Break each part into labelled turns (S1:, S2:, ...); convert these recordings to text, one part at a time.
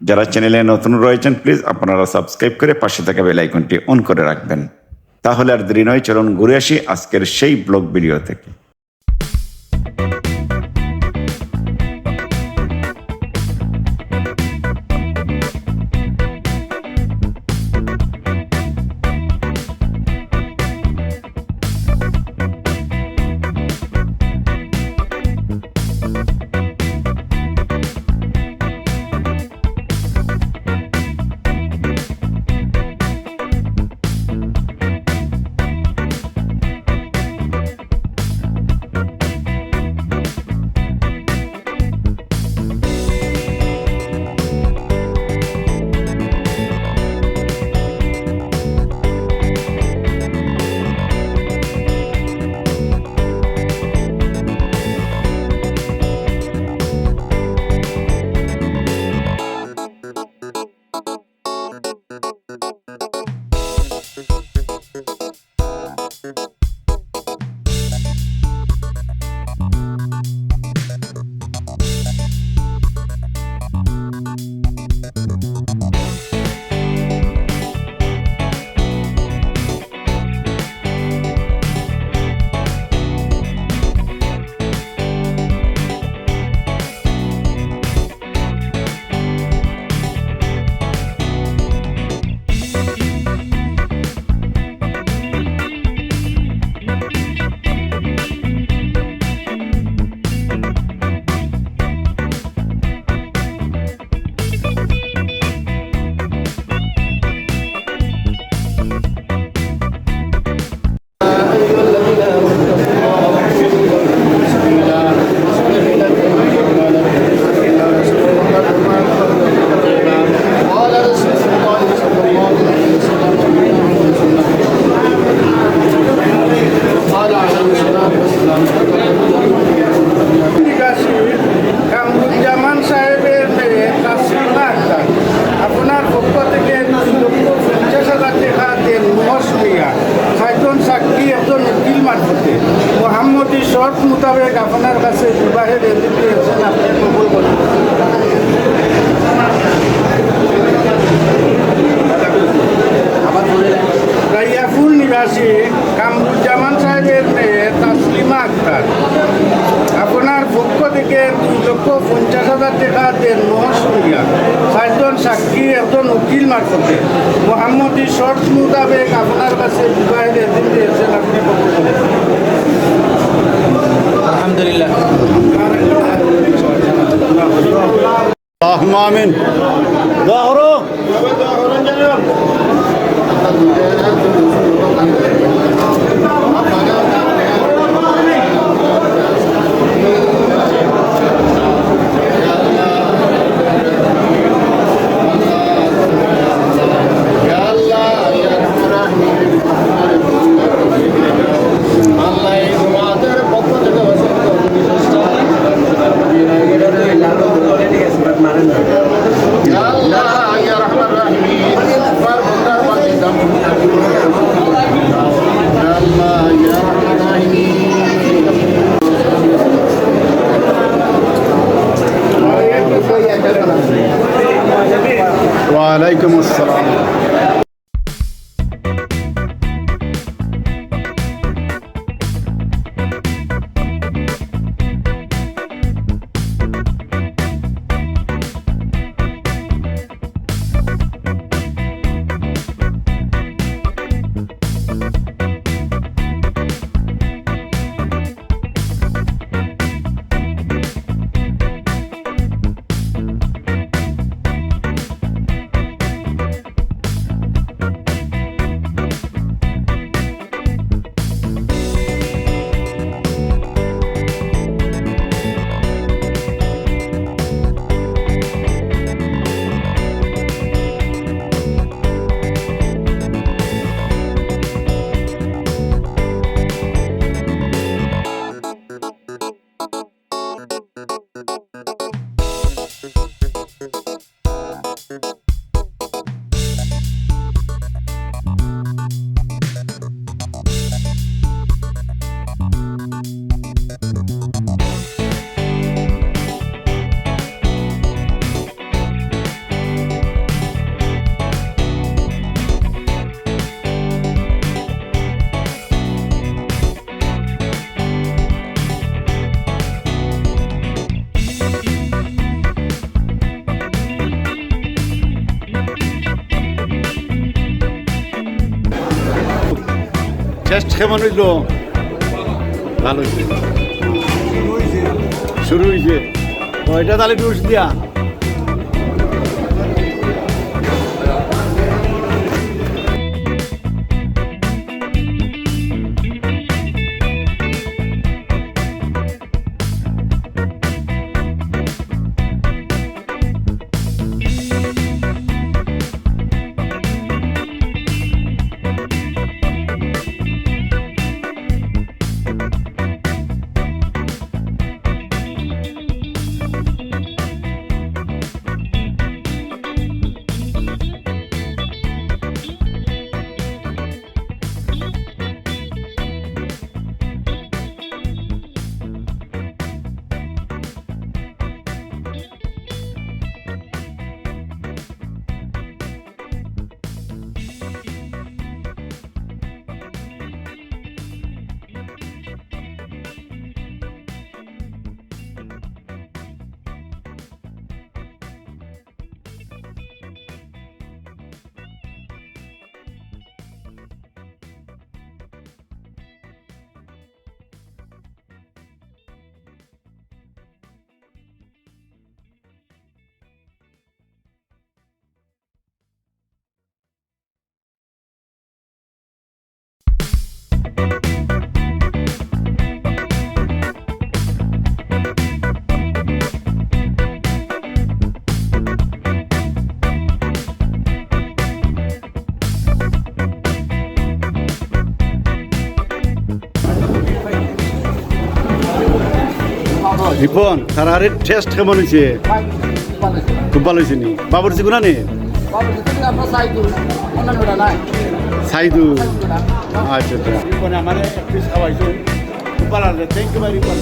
S1: যারা চ্যানেলে নতুন রয়েছেন প্লিজ আপনারা সাবস্ক্রাইব করে পাশে থাকা বেল আইকনটি অন করে রাখবেন। তাহলে আর দেরি নয়, চলুন ঘুরে আসি আজকের সেই ব্লগ ভিডিও থেকে।
S2: আক্তার আপনার পক্ষ থেকে দুই লক্ষ পঞ্চাশ হাজার টাকা দেন মহাসুরিয়া চারজন সাক্ষী একজন উকিল মারফতে। মোহাম্মদী শর্ট মোতাবেক আপনার কাছে বিবাহের এদিন দিয়েছেন আপনি
S3: আলহামদুলিল্লাহ।
S1: আমিন।
S3: করো
S4: টেস্ট কেমন হইল ভালো হয়েছে। শুরু হয়েছে। ওইটা তাহলে টুস দিয়া। রিপন তারারে টেস্ট কেমন হয়েছে খুব ভালো হয়েছে নি বাবরচি গুনা নে সাইদু। আচ্ছা আচ্ছা। আমার এক পিস খাওয়াইছো। খুব ভালো লাগে thank you very Ripon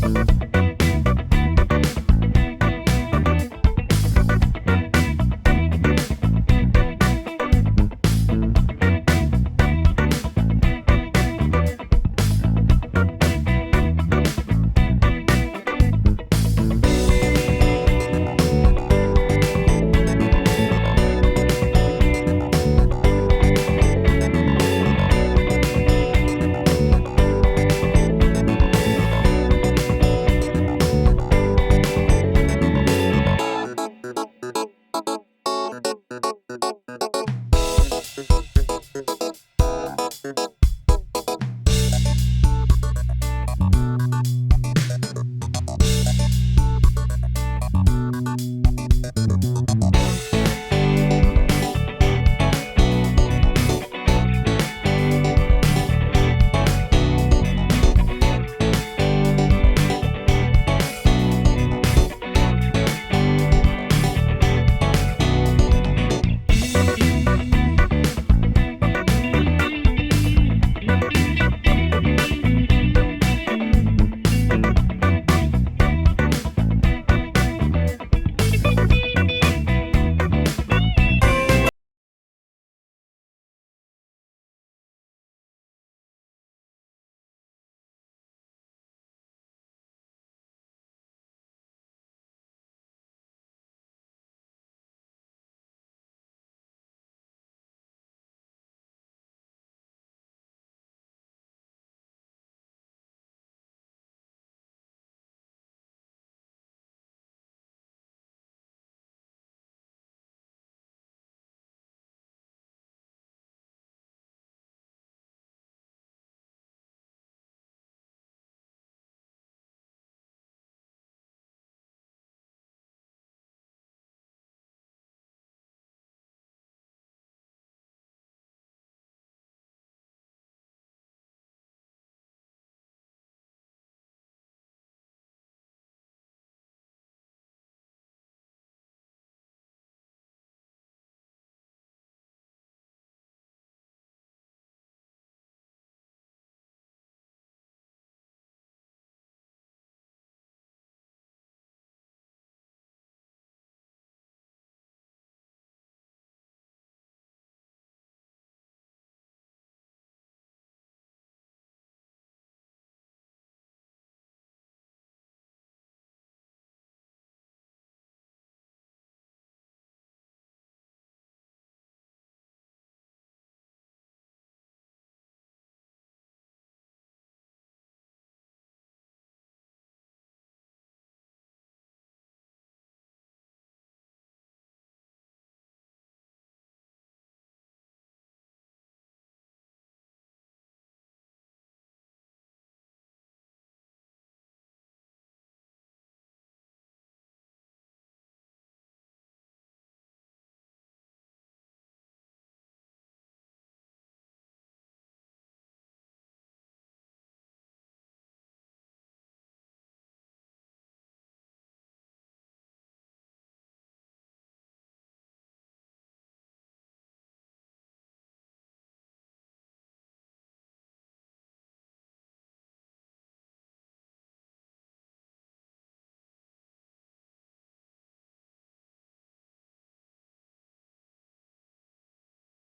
S4: Thank you.